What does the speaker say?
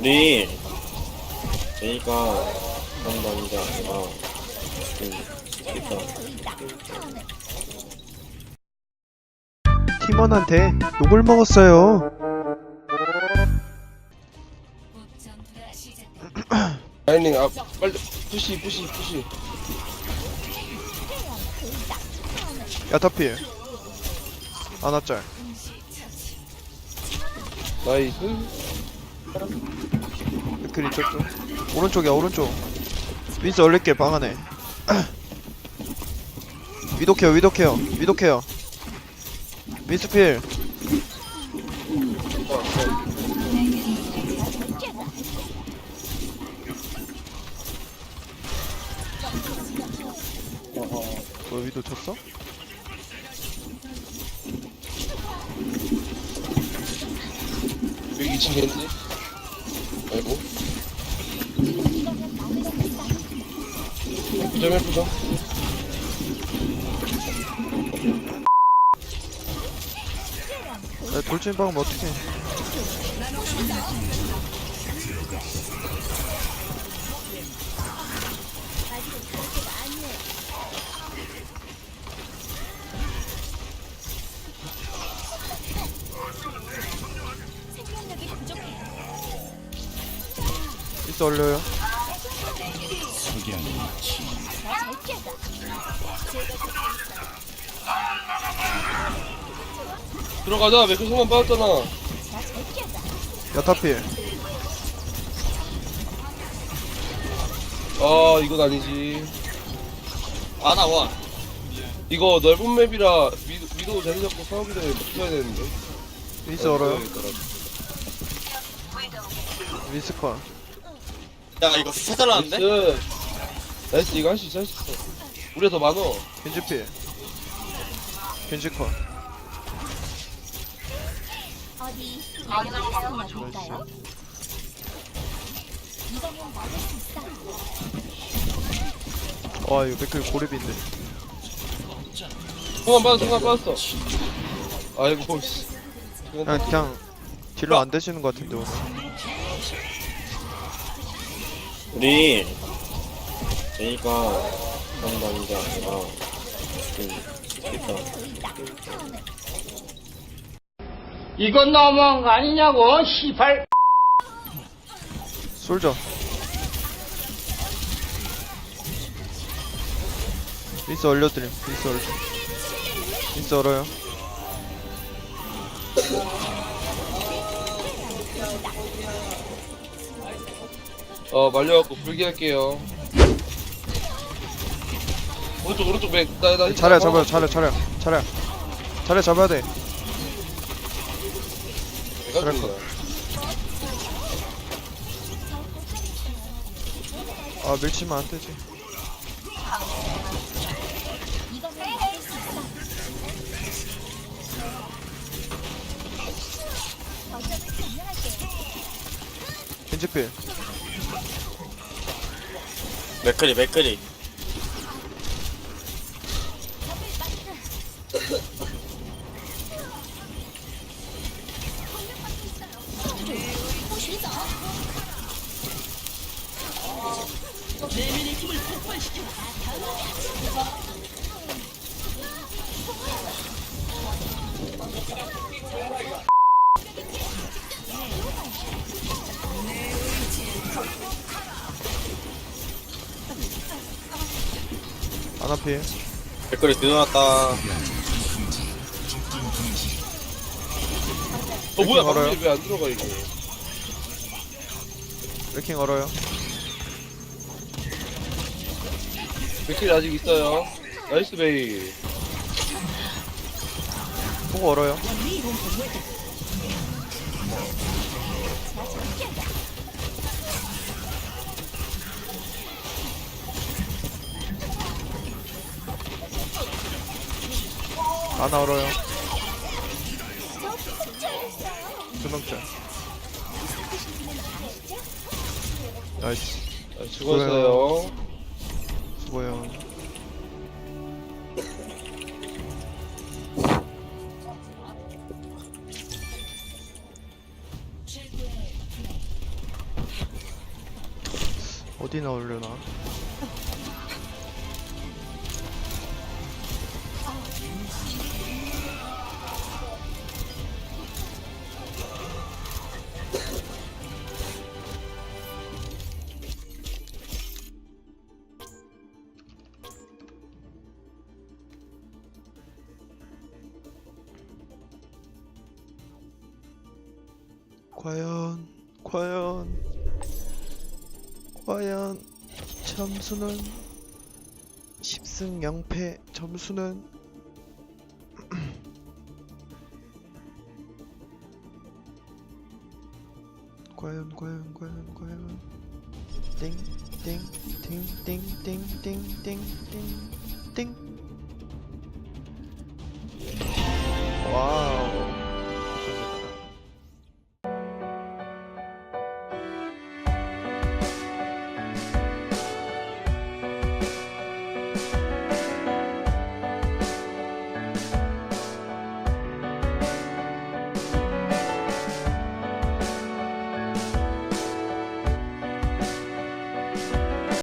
우리 제이가 한다는 게 아니라 그 일단 팀원한테 욕을 먹었어요. 라이닝 아 빨리 푸시 푸시 푸시 야타필. 아나짤. 나이스 그리 저쪽. 오른쪽이야 오른쪽. 윈스 얼릴게 방 안에. 위도케어 위도케어 위도케어. 윈스필. 너 위도 쳤어? 여기 2층 겐지 아이고 점해보죠 야, 돌진 박으면 어떡해. 있어 올려요. 들어가자 맥주 성만 빠졌잖아 야타필. 아 이건 아니지 아나 원 이거 넓은 맵이라 위, 위도 자리 잡고 싸우기 전에 붙어야 되는데 윈스 얼어요. 윈스 컷. 야 이거 세 달라는데? 나이스 나이스 이거 할 수 있어 할 수 있어 우리가 더 많어 겐지필. 겐지 컷. 어디? 이거면 맞을 수 있어. 와 이거 맥클 고립인데. 성만 빠졌어 성만 빠졌어 아이고 씨 그냥 그냥 딜러 안 되시는 것 같은데 오늘. 우리 제이가 한다는 게 아니라 그 일단 이건 너무한 거 아니냐고, 시발. 솔져. 윈스 얼려드림. 윈스 얼려. 윈스 얼어요. 어 말려갖고 불기 할게요 오른쪽 오른쪽 맥나나 차례 잡아요. 차례 차례 차례. 차례 잡아야 돼. 내가 죽는 거야 아 밀치면 안 되지. 겐지필. 맥크리 맥크리 아나필. 맥크리 들어놨다 어 뭐야? 방금 왜안 들어가 이거 레킹 얼어요. 맥힐 아직 있어요 나이스 베이 호구 얼어요. 아나 얼어요. 두명째. 나이스. 아, 수고했어요 수고해요. 어디 나오려나? 과연 과연 과연 점수는 10승 0패 점수는 과연 과연 과연 과연. 땡땡땡땡땡땡땡땡